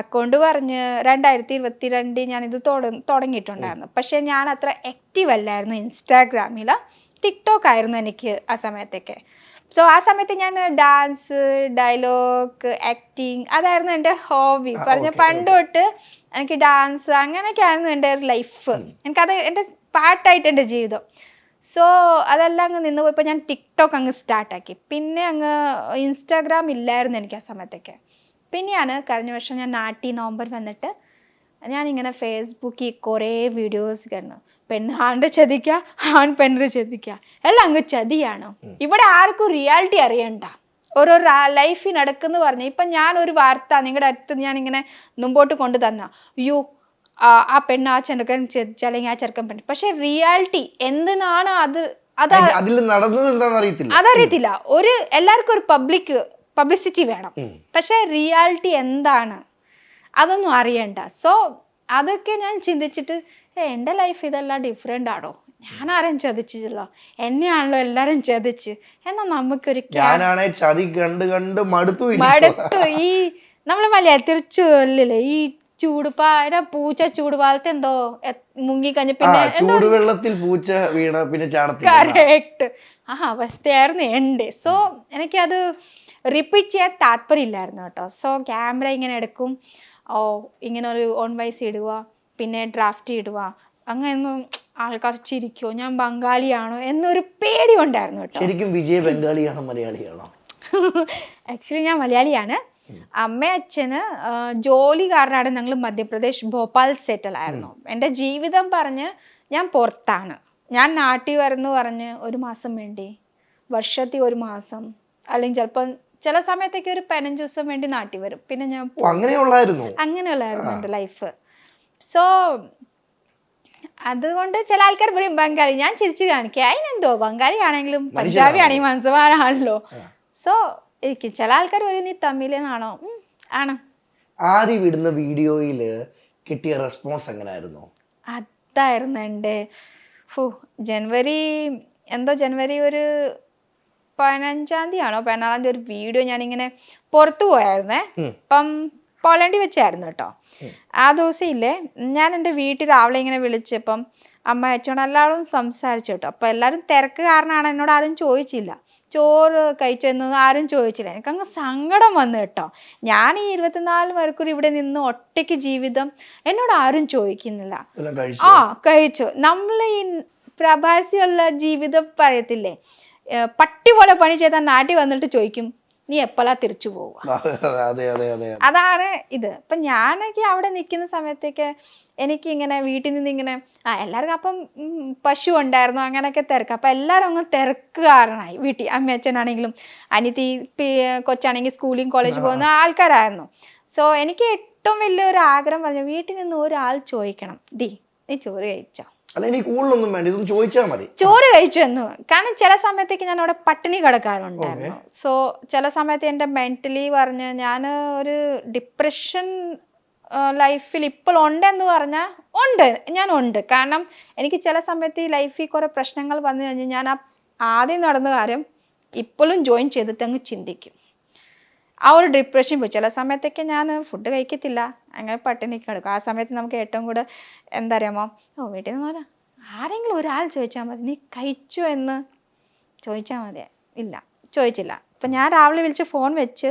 Account പറഞ്ഞ് രണ്ടായിരത്തി ഇരുപത്തിരണ്ടിൽ ഞാൻ ഇത് തുടങ്ങിയിട്ടുണ്ടായിരുന്നു പക്ഷെ ഞാൻ അത്ര ആക്റ്റീവ് അല്ലായിരുന്നു ഇൻസ്റ്റാഗ്രാമിൽ ടിക്ടോക്ക് ആയിരുന്നു എനിക്ക് ആ സമയത്തൊക്കെ. സോ ആ സമയത്ത് ഞാൻ ഡാൻസ് ഡയലോഗ് ആക്ടിങ് അതായിരുന്നു എന്റെ ഹോബി. പറഞ്ഞ പണ്ട് തൊട്ട് എനിക്ക് ഡാൻസ് അങ്ങനെയൊക്കെ ആയിരുന്നു എന്റെ ഒരു ലൈഫ് എനിക്കത് എന്റെ പാട്ടായിട്ട് എന്റെ ജീവിതം. സോ അതെല്ലാം അങ്ങ് നിന്ന് പോയപ്പോൾ ഞാൻ ടിക്ടോക്ക് അങ്ങ് സ്റ്റാർട്ടാക്കി പിന്നെ അങ്ങ് ഇൻസ്റ്റാഗ്രാം ഇല്ലായിരുന്നു എനിക്ക് ആ സമയത്തൊക്കെ. പിന്നെയാണ് കഴിഞ്ഞ വർഷം ഞാൻ നാട്ടി നവംബർ വന്നിട്ട് ഞാനിങ്ങനെ ഫേസ്ബുക്കിൽ കുറേ വീഡിയോസ് കണ്ടു. പെണ്ണ് ആണിന്റെ ചതിക്കുക ആൺ പെണ്ണിനെ ചതിക്കുക എല്ലാം അങ്ങ് ചതിയാണ്. ഇവിടെ ആർക്കും റിയാലിറ്റി അറിയണ്ട. ഓരോ ലൈഫിൽ നടക്കുന്നു പറഞ്ഞു. ഇപ്പം ഞാൻ ഒരു വാർത്ത നിങ്ങളുടെ അടുത്ത് ഞാൻ ഇങ്ങനെ മുമ്പോട്ട് കൊണ്ടു തന്ന. യു ആ പെണ്ണ് ആ ചെറുക്കൻ ചതിച്ച അല്ലെങ്കിൽ ആ ചെറുക്കൻ പെണ്ണ്. പക്ഷെ റിയാലിറ്റി എന്തിനാണ് അത് അതറിയത്തില്ല. ഒരു എല്ലാവർക്കും ഒരു പബ്ലിക് പബ്ലിസിറ്റി വേണം. പക്ഷെ റിയാലിറ്റി എന്താണ്? അതൊന്നും അറിയണ്ട. സോ അതൊക്കെ ഞാൻ ചിന്തിച്ചിട്ട് "ഏ, എന്റെ ലൈഫ് ഇതെല്ലാം ഡിഫറെന്റ് ആണോ? ഞാൻ ആരും ചതിച്ചില്ലല്ലോ എന്നെയാണല്ലോ എല്ലാരും ചതിച്ച്. എന്നാ നമുക്കൊരു ഞാനാണെ ചതി കണ്ട് കണ്ട് മടുത്തു ഈ നമ്മൾ മലയാളത്തിൽ ചൊല്ലില്ലേ ഈ ചൂടുപാ പൂച്ച ചൂടുപാലത്തെ എന്തോ മുങ്ങിക്കഴിഞ്ഞ് പിന്നെ ചൂടുവെള്ളത്തിൽ പൂച്ച വീണ പിന്നെ കറക്റ്റ് ആ അവസ്ഥയായിരുന്നു എന്റെ. സോ എനിക്കത് റിപ്പീറ്റ് ചെയ്യാൻ താല്പര്യമില്ലായിരുന്നു കേട്ടോ. സോ ക്യാമറ ഇങ്ങനെ എടുക്കും. ഓ ഇങ്ങനെ ഒരു ഓൺ വൈസ് ഇടുക പിന്നെ ഡ്രാഫ്റ്റ് ഇടുക. അങ്ങനെയൊന്നും ആൾക്കാർ ചിരിക്കോ ഞാൻ ബംഗാളിയാണോ? എന്നൊരു പേടി ഉണ്ടായിരുന്നു കേട്ടോ. ശരിക്കും വിജയ ബംഗാളിയാണോ മലയാളിയാണോ? ആക്ച്വലി ഞാൻ മലയാളിയാണ്. അമ്മ അച്ഛന് ജോലി കാരണമാണ് ഞങ്ങൾ മധ്യപ്രദേശ് ഭോപ്പാൽ സെറ്റിൽ ആയിരുന്നു. എന്റെ ജീവിതം പറഞ്ഞ് ഞാൻ പുറത്താണ്. ഞാൻ നാട്ടിൽ വരുന്നു പറഞ്ഞ് ഒരു മാസം വേണ്ടി വർഷത്തിൽ ഒരു മാസം അല്ലെങ്കിൽ ചിലപ്പം ചില സമയത്തേക്ക് ഒരു പതിനഞ്ച് ദിവസം വേണ്ടി നാട്ടി വരും. പിന്നെ ഞാൻ അങ്ങനെയുള്ളായിരുന്നു? അങ്ങനെയുള്ളായിരുന്നു എന്റെ ലൈഫ് സോ അതുകൊണ്ട് ചില ആൾക്കാർ പറയും ബംഗാളി ഞാൻ ചിരിച്ചു കാണിക്കുക അതിനെന്തോ? ബംഗാളി ആണെങ്കിലും പഞ്ചാബി ആണെങ്കിലും മനസ്സുമാരാണല്ലോ സോ എനിക്ക് ചില ആൾക്കാർ പറയും നീ തമിഴനാണോ ആണ്. ആദ്യം വിടുന്ന വീഡിയോയിൽ കിട്ടിയ റെസ്പോൺസ് എങ്ങനെയായിരുന്നു അതായിരുന്നു എന്റെ ഫു ജനുവരി എന്തോ ജനുവരി ഒരു പതിനഞ്ചാം തീയതി ആണോ പതിനാലാം തീയതി ഒരു വീഡിയോ ഞാനിങ്ങനെ പുറത്തു പോയായിരുന്നേ. അപ്പം പോളണ്ടി വെച്ചായിരുന്നു കേട്ടോ. ആ ദിവസം ഇല്ലേ ഞാൻ എന്റെ വീട്ടിൽ രാവിലെ ഇങ്ങനെ വിളിച്ചപ്പം അമ്മ അച്ഛനോട് എല്ലാവരും സംസാരിച്ചു കേട്ടോ. അപ്പം എല്ലാവരും തിരക്ക് കാരണമാണ് എന്നോട് ആരും ചോദിച്ചില്ല. ചോറ് കഴിച്ചെന്ന് ആരും ചോദിച്ചില്ല. എനിക്കങ്ങ് സങ്കടം വന്നു കേട്ടോ. ഞാൻ ഈ ഇരുപത്തിനാല് മണിക്കൂർ ഇവിടെ നിന്ന് ഒറ്റയ്ക്ക് ജീവിതം എന്നോട് ആരും ചോദിക്കുന്നില്ല. ആ കഴിച്ചു. നമ്മൾ ഈ പ്രവാസിയുള്ള ജീവിതം പറയത്തില്ലേ? പട്ടി പോലെ പണി ചെയ്ത നാട്ടിൽ വന്നിട്ട് ചോദിക്കും നീ എപ്പോഴാ തിരിച്ചു പോവുക? അതെ അതെ അതെ അതാണ് ഇത്. ഇപ്പൊ ഞാനൊക്കെ അവിടെ നിൽക്കുന്ന സമയത്തേക്ക് എനിക്ക് ഇങ്ങനെ വീട്ടിൽ നിന്ന് ഇങ്ങനെ ആ എല്ലാവർക്കും അപ്പം പശു ഉണ്ടായിരുന്നു അങ്ങനെയൊക്കെ തിരക്ക്. അപ്പം എല്ലാവരും അങ്ങ് തിരക്കുകാരനായി. വീട്ടിൽ അമ്മ അച്ഛനാണെങ്കിലും അനിയത്തി കൊച്ചാണെങ്കിൽ സ്കൂളിൽ കോളേജിൽ പോകുന്ന ആൾക്കാരായിരുന്നു. സോ എനിക്ക് ഏറ്റവും വലിയൊരു ആഗ്രഹം പറഞ്ഞു വീട്ടിൽ നിന്ന് ഒരാൾ ചോദിക്കണം. ദി നീ ചോറ് കഴിച്ചോ? അല്ല എനിക്ക് കൂടുതലൊന്നും വേണ്ട ഇതൊന്നും ചോദിച്ചാൽ മതി. ചോറ് കഴിച്ചു എന്ന്. കാരണം ചില സമയത്തേക്ക് ഞാൻ അവിടെ പട്ടിണി കിടക്കാറുണ്ടായിരുന്നു. സോ ചില സമയത്ത് എന്റെ മെന്റലി പറഞ്ഞ് ഞാൻ ഒരു ഡിപ്രഷൻ ലൈഫിൽ ഇപ്പോൾ ഉണ്ടെന്ന് പറഞ്ഞാൽ ഉണ്ട് ഞാൻ ഉണ്ട്. കാരണം എനിക്ക് ചില സമയത്ത് ഈ ലൈഫിൽ കുറേ പ്രശ്നങ്ങൾ വന്നു കഴിഞ്ഞാൽ ഞാൻ ആ ആദ്യം നടന്ന കാര്യം ഇപ്പോഴും ജോയിൻ ചെയ്തിട്ട് അങ്ങ് ചിന്തിക്കും. ആ ഒരു ഡിപ്രഷൻ പോയി. ചില സമയത്തൊക്കെ ഞാൻ ഫുഡ് കഴിക്കത്തില്ല. അങ്ങനെ പട്ടിണി കിടക്കും. ആ സമയത്ത് നമുക്ക് ഏറ്റവും കൂടുതൽ എന്താ അറിയാമോ? ഓ വീട്ടിൽ നിന്ന് പോലെ ആരെങ്കിലും ഒരാൾ ചോദിച്ചാൽ മതി. നീ കഴിച്ചു എന്ന്? ചോദിച്ചാൽ മതി. ഇല്ല ചോദിച്ചില്ല. അപ്പം ഞാൻ രാവിലെ വിളിച്ച് ഫോൺ വെച്ച്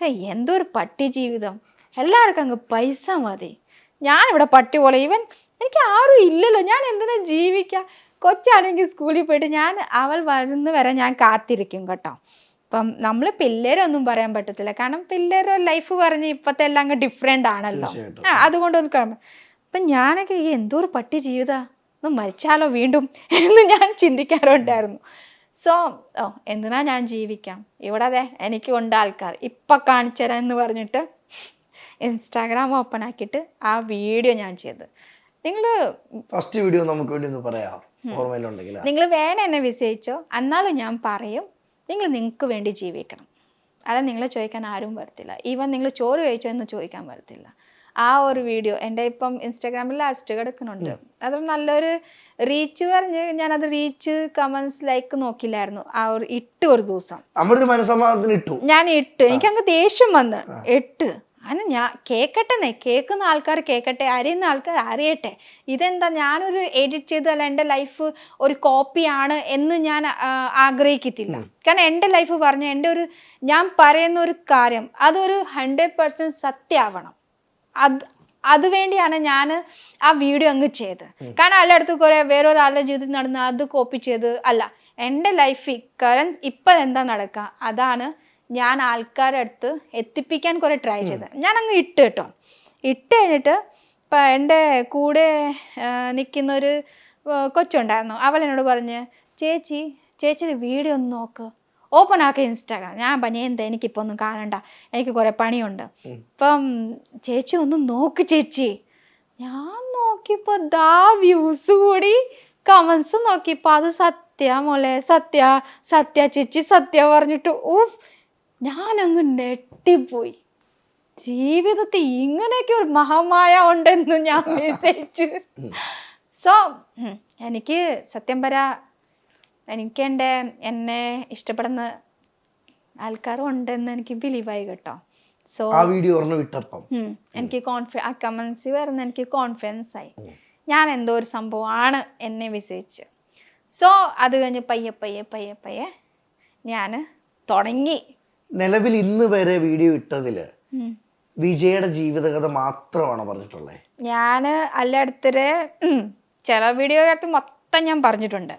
ഹേ എന്തോ ഒരു പട്ടി ജീവിതം. എല്ലാവർക്കും അങ്ങ് പൈസ മതി. ഞാനിവിടെ പട്ടി പോലെ. ഈവൻ എനിക്ക് ആരും ഇല്ലല്ലോ. ഞാൻ എന്തിനാ ജീവിക്കുക കൊച്ചാണെങ്കിൽ സ്കൂളിൽ പോയിട്ട് ഞാൻ അവൾ വരുന്ന വരെ ഞാൻ കാത്തിരിക്കും കേട്ടോ. അപ്പം നമ്മൾ പിള്ളേരൊന്നും പറയാൻ പറ്റത്തില്ല. കാരണം പിള്ളേരെ ലൈഫ് പറഞ്ഞ് ഇപ്പോഴത്തെ എല്ലാം അങ്ങ് ഡിഫറെന്റ് ആണല്ലോ. ആ അതുകൊണ്ടൊന്നും കുഴപ്പം. അപ്പം ഞാനൊക്കെ ഈ എന്തോ ഒരു പട്ടി ജീവിത. ഒന്ന് മരിച്ചാലോ വീണ്ടും എന്ന് ഞാൻ ചിന്തിക്കാറുണ്ടായിരുന്നു. സോ ഓ എന്തിനാ ഞാൻ ജീവിക്കാം? ഇവിടെ അതെ എനിക്ക് ഉണ്ട് ആൾക്കാർ. ഇപ്പം കാണിച്ചുതരാം എന്ന് പറഞ്ഞിട്ട് ഇൻസ്റ്റാഗ്രാം ഓപ്പൺ ആക്കിയിട്ട് ആ വീഡിയോ ഞാൻ ചെയ്ത് നിങ്ങൾ ഫസ്റ്റ് വീഡിയോ നമുക്ക് വേണ്ടി ഒന്ന് പറയാം. ഓർമ്മയിലുണ്ടെങ്കിൽ. നിങ്ങൾ വേണം എന്നെ വിസയിച്ചോ. എന്നാലും ഞാൻ പറയും. നിങ്ങൾ നിങ്ങൾക്ക് വേണ്ടി ജീവിക്കണം. അത് നിങ്ങളെ ചോദിക്കാൻ ആരും വരത്തില്ല. ഈവൻ നിങ്ങൾ ചോറ് കഴിച്ചോ എന്ന് ചോദിക്കാൻ വരത്തില്ല. ആ ഒരു വീഡിയോ എന്റെ ഇപ്പം ഇൻസ്റ്റാഗ്രാമിൽ ലാസ്റ്റ് കിടക്കുന്നുണ്ട് അത് നല്ലൊരു റീച്ച് പറഞ്ഞ് ഞാനത് റീച്ച് കമൻസ് ലൈക്ക് നോക്കില്ലായിരുന്നു. ആ ഒരു ഇട്ട് ഒരു ദിവസം. ഞാൻ ഇട്ട്. എനിക്കങ്ങ് ദേഷ്യം വന്ന്. ഇട്ട്. അങ്ങനെ ഞാൻ കേൾക്കട്ടെന്നേ കേൾക്കുന്ന ആൾക്കാർ കേൾക്കട്ടെ അറിയുന്ന ആൾക്കാർ അറിയട്ടെ. ഇതെന്താ ഞാനൊരു എഡിറ്റ് ചെയ്ത് അല്ല എന്റെ ലൈഫ് ഒരു കോപ്പിയാണ് എന്ന് ഞാൻ ആഗ്രഹിക്കത്തില്ല. കാരണം എന്റെ ലൈഫ് പറഞ്ഞ എന്റെ ഒരു ഞാൻ പറയുന്ന ഒരു കാര്യം അതൊരു ഹൺഡ്രഡ് പെർസെന്റ് സത്യമാവണം. അത് അതുവേണ്ടിയാണ് ഞാൻ ആ വീഡിയോ അങ്ങ് ചെയ്ത് കാരണം എല്ലായിടത്തും കുറേ വേറൊരാളുടെ ജീവിതത്തിൽ നടന്ന അത് കോപ്പി ചെയ്ത് അല്ല എന്റെ ലൈഫിൽ കറൻസ് ഇപ്പം എന്താ നടക്കുക അതാണ് ഞാൻ ആൾക്കാരുടെ അടുത്ത് എത്തിപ്പിക്കാൻ കുറേ ട്രൈ ചെയ്ത്. ഞാൻ അങ്ങ് ഇട്ട് കേട്ടോ. ഇട്ട് കഴിഞ്ഞിട്ട് ഇപ്പം എന്റെ കൂടെ നിൽക്കുന്ന ഒരു കൊച്ചുണ്ടായിരുന്നു. അവൾ എന്നോട് പറഞ്ഞ് ചേച്ചി ചേച്ചിയുടെ വീഡിയോ ഒന്ന് നോക്ക്. ഓപ്പൺ ആക്കി ഇൻസ്റ്റാഗ്രാം ഞാൻ പറഞ്ഞു എന്താ? എനിക്കിപ്പോൾ ഒന്നും കാണണ്ട. എനിക്ക് കുറേ പണിയുണ്ട്. ഇപ്പം ചേച്ചി ഒന്ന് നോക്ക് ചേച്ചി. ഞാൻ നോക്കിയപ്പോൾ ദാ വ്യൂസ് കൂടി. കമൻസ് നോക്കിയപ്പോൾ അത് സത്യ മോളെ സത്യ സത്യ ചേച്ചി സത്യ പറഞ്ഞിട്ട് ഓ ഞാനങ്ങ് നെട്ടിപ്പോയി ജീവിതത്തിൽ ഇങ്ങനെയൊക്കെ ഒരു മഹാമായ ഉണ്ടെന്ന് ഞാൻ വിശ്വസിച്ചു. സോ എനിക്ക് സത്യം പറ എനിക്ക് എന്റെ എന്നെ ഇഷ്ടപ്പെടുന്ന ആൾക്കാരും ഉണ്ടെന്ന് എനിക്ക് ബിലീവായി കേട്ടോ. സോ ആ വീഡിയോ വിട്ടപ്പം. എനിക്ക് കോൺഫി ആ കമൻസ് വരുന്ന എനിക്ക് കോൺഫിഡൻസ് ആയി. ഞാൻ എന്തോ ഒരു സംഭവമാണ് എന്നെ വിശ്വസിച്ച്. സോ അത് കഴിഞ്ഞ് പയ്യെ പയ്യെ പയ്യെ പയ്യെ ഞാൻ തുടങ്ങി. നിലവിൽ ഇന്ന് വരെ വീഡിയോ ഇട്ടതിൽ ഉം. വിജയുടെ ജീവിതകഥ മാത്രമാണ് പറഞ്ഞിട്ടുള്ളത് ഞാൻ അല്ലടുത്തര് ചില വീഡിയോയിലടുത്ത് മൊത്തം ഞാൻ പറഞ്ഞിട്ടുണ്ട്.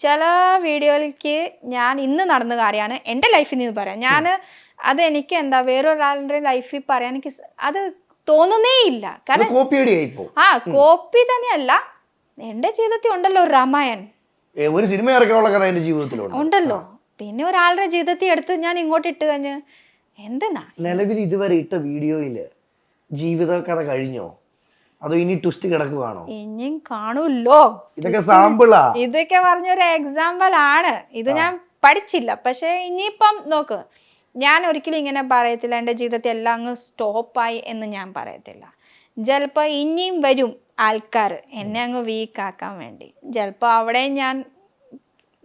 ചില വീഡിയോയിലേക്ക് ഞാൻ ഇന്ന് നടന്ന കാര്യമാണ് എന്റെ ലൈഫിൽ നിന്ന് പറയാം ഞാൻ അത് എനിക്ക് എന്താ വേറൊരാളുടെ ലൈഫിൽ പറയാൻ എനിക്ക് അത് തോന്നുന്നേ ഇല്ല കാരണം ആ കോപ്പി തന്നെയല്ല എന്റെ ജീവിതത്തിൽ ഉണ്ടല്ലോ രാമായൺ. ഒരു സിനിമ ഇറക്കാനുള്ള കഥ എന്റെ ജീവിതത്തിലുണ്ട്. ഉണ്ടല്ലോ. പിന്നെ ഒരാളുടെ ജീവിതത്തിൽ എടുത്ത് ഞാൻ ഇങ്ങോട്ട് ഇട്ട് കഴിഞ്ഞ് എന്തെന്നാ നിലവിൽ ഇതുവരെ ഇട്ട വീഡിയോയിൽ ജീവിത കഥ കഴിഞ്ഞോ? അതോ ഇനി ട്വിസ്റ്റ് കിടക്കുവാണോ? ഇനിയും കാണൂല്ലോ ഇതൊക്കെ സാമ്പിളാ ഇതൊക്കെ പറഞ്ഞൊരു എക്സാമ്പിൾ ആണ്. ഇത് ഞാൻ പഠിച്ചില്ല. പക്ഷെ ഇനിയിപ്പം നോക്ക്. ഞാൻ ഒരിക്കലും ഇങ്ങനെ പറയത്തില്ല. എന്റെ ജീവിതത്തിൽ എല്ലാം അങ്ങ് സ്റ്റോപ്പായി എന്ന് ഞാൻ പറയത്തില്ല. ചിലപ്പോൾ ഇനിയും വരും ആൾക്കാർ എന്നെ അങ്ങ് വീക്കാക്കാൻ വേണ്ടി. ചിലപ്പോൾ അവിടെ ഞാൻ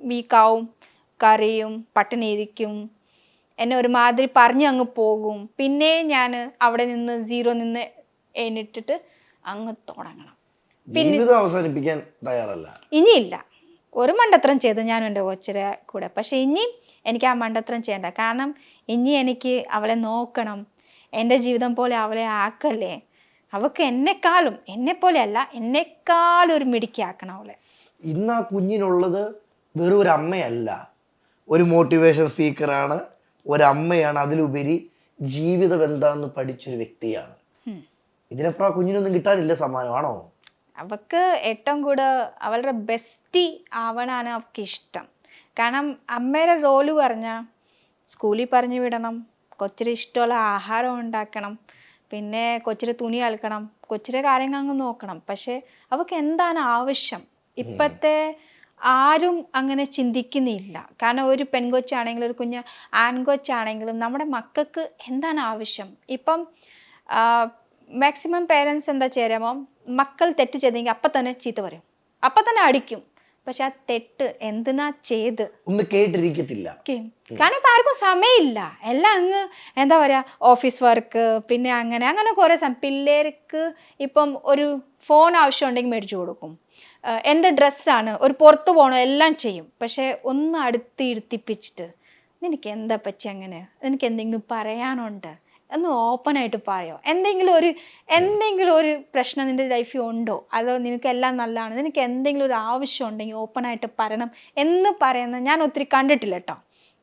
വീക്കാവും കരയും പട്ടിണിയിരിക്കും. എന്നെ ഒരുമാതിരി പറഞ്ഞ് അങ്ങ് പോകും. പിന്നെ ഞാൻ അവിടെ നിന്ന് സീറോ നിന്ന് എണ്ണിട്ടിട്ട് അങ്ങ് തുടങ്ങണം. പിന്നെ അവസാനിപ്പിക്കാൻ തയ്യാറല്ല. ഇനിയില്ല. ഒരു മണ്ടത്രം ചെയ്തു ഞാൻ എന്റെ കൊച്ചിരെ കൂടെ. പക്ഷെ ഇനി എനിക്ക് ആ മണ്ടത്രം ചെയ്യണ്ട. കാരണം ഇനി എനിക്ക് അവളെ നോക്കണം. എന്റെ ജീവിതം പോലെ അവളെ ആക്കല്ലേ. അവൾക്ക് എന്നെക്കാളും എന്നെ പോലെയല്ല എന്നെക്കാളും ഒരു മിടുക്കിയാക്കണം അവളെ. ഇന്ന് ആ കുഞ്ഞിനുള്ളത് വെറും ഒരു അമ്മയല്ല. ഒരു മോട്ടിവേഷൻ സ്പീക്കറാണ് ഒരമ്മയാണ് അതിലുപരി ജീവിതം എന്താന്ന് പഠിച്ചൊരു വ്യക്തിയാണ്. ഇതിനപ്പുറം ആ കുഞ്ഞിനൊന്നും കിട്ടാനില്ല സമ്മാനമാണോ? അവക്ക് ഏറ്റവും കൂടുതൽ അവളുടെ ബെസ്റ്റി ആവണാണ് അവൾക്ക് ഇഷ്ടം. കാരണം അമ്മയുടെ റോൽ പറഞ്ഞാൽ സ്കൂളിൽ പറഞ്ഞു വിടണം കൊച്ചിരി ഇഷ്ടമുള്ള ആഹാരം ഉണ്ടാക്കണം പിന്നെ കൊച്ചിരി തുണി അലക്കണം കൊച്ചിരി കാര്യങ്ങൾ അങ്ങ് നോക്കണം. പക്ഷേ അവൾക്ക് എന്താണ് ആവശ്യം? ഇപ്പോഴത്തെ ആരും അങ്ങനെ ചിന്തിക്കുന്നില്ല. കാരണം ഒരു പെൺകൊച്ചാണെങ്കിലും ഒരു കുഞ്ഞ് ആൺകൊച്ചാണെങ്കിലും നമ്മുടെ മക്കൾക്ക് എന്താണ് ആവശ്യം? ഇപ്പം മാക്സിമം പേരൻസ് എന്താ ചേരുമ്പോൾ മക്കൾ തെറ്റ് ചെയ്തെങ്കിൽ അപ്പം തന്നെ ചീത്ത പറയും. അപ്പം തന്നെ അടിക്കും. പക്ഷെ ആ തെറ്റ് എന്തിനാ ചെയ്ത്? ഒന്ന് കേട്ടിരിക്കത്തില്ല. കാരണം ഇപ്പം ആർക്കും സമയമില്ല. എല്ലാം അങ്ങ് എന്താ പറയുക ഓഫീസ് വർക്ക് പിന്നെ അങ്ങനെ അങ്ങനെ കുറേ പിള്ളേർക്ക് ഇപ്പം ഒരു ഫോൺ ആവശ്യമുണ്ടെങ്കിൽ മേടിച്ചു കൊടുക്കും. എന്ത് ഡ്രസ്സാണ്? ഒരു പുറത്ത് പോകണോ എല്ലാം ചെയ്യും. പക്ഷേ ഒന്ന് അടുത്ത് ഇരുത്തിപ്പിച്ചിട്ട് നിനക്ക് എന്താ പറ്റി അങ്ങനെ? നിനക്ക് എന്തെങ്കിലും പറയാനുണ്ട്? ഒന്ന് ഓപ്പണായിട്ട് പറയോ? എന്തെങ്കിലും ഒരു എന്തെങ്കിലും ഒരു പ്രശ്നം നിന്റെ ലൈഫിൽ ഉണ്ടോ? അതോ നിനക്ക് എല്ലാം നല്ലതാണ്? നിനക്ക് എന്തെങ്കിലും ഒരു ആവശ്യം ഉണ്ടെങ്കിൽ ഓപ്പണായിട്ട് പറയണം എന്ന് പറയുന്നത് ഞാൻ ഒത്തിരി കണ്ടിട്ടില്ല കേട്ടോ.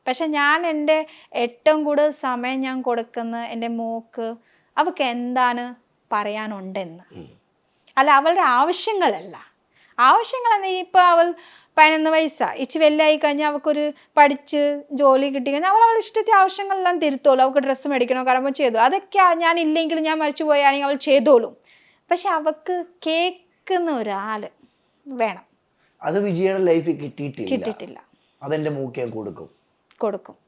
പക്ഷെ ഞാൻ എന്റെ ഏറ്റവും കൂടുതൽ സമയം ഞാൻ കൊടുക്കുന്ന എന്റെ മോക്ക് അവൾക്ക് എന്താണ് പറയാനുണ്ടെന്ന്. അല്ല അവളുടെ ആവശ്യങ്ങളല്ല. ആവശ്യങ്ങൾ എന്താ ഇപ്പോൾ അവൾ പതിനൊന്ന് വയസ്സാ. ഇച്ചി വെല്ലായി കഴിഞ്ഞാൽ അവൾക്കൊരു പഠിച്ച് ജോലി കിട്ടി കഴിഞ്ഞാൽ അവൾ അവളുടെ ഇഷ്ടത്തെ ആവശ്യങ്ങളെല്ലാം തിരുത്തോളൂ അവൾക്ക് ഡ്രസ്സ് മേടിക്കണോ കാരണം ചെയ്തു. അതൊക്കെ ഞാൻ ഇല്ലെങ്കിൽ ഞാൻ മരിച്ചു പോയാണെങ്കിൽ അവൾ ചെയ്തോളും. പക്ഷെ അവൾക്ക് കേൾക്കുന്ന ഒരാൾ വേണം. അത് വിജയുടെ ലൈഫിൽ കിട്ടിയിട്ടില്ല. കിട്ടിയിട്ടില്ല. അതെന്റെ മൂക്ക് ഞാൻ കൊടുക്കും. കൊടുക്കും.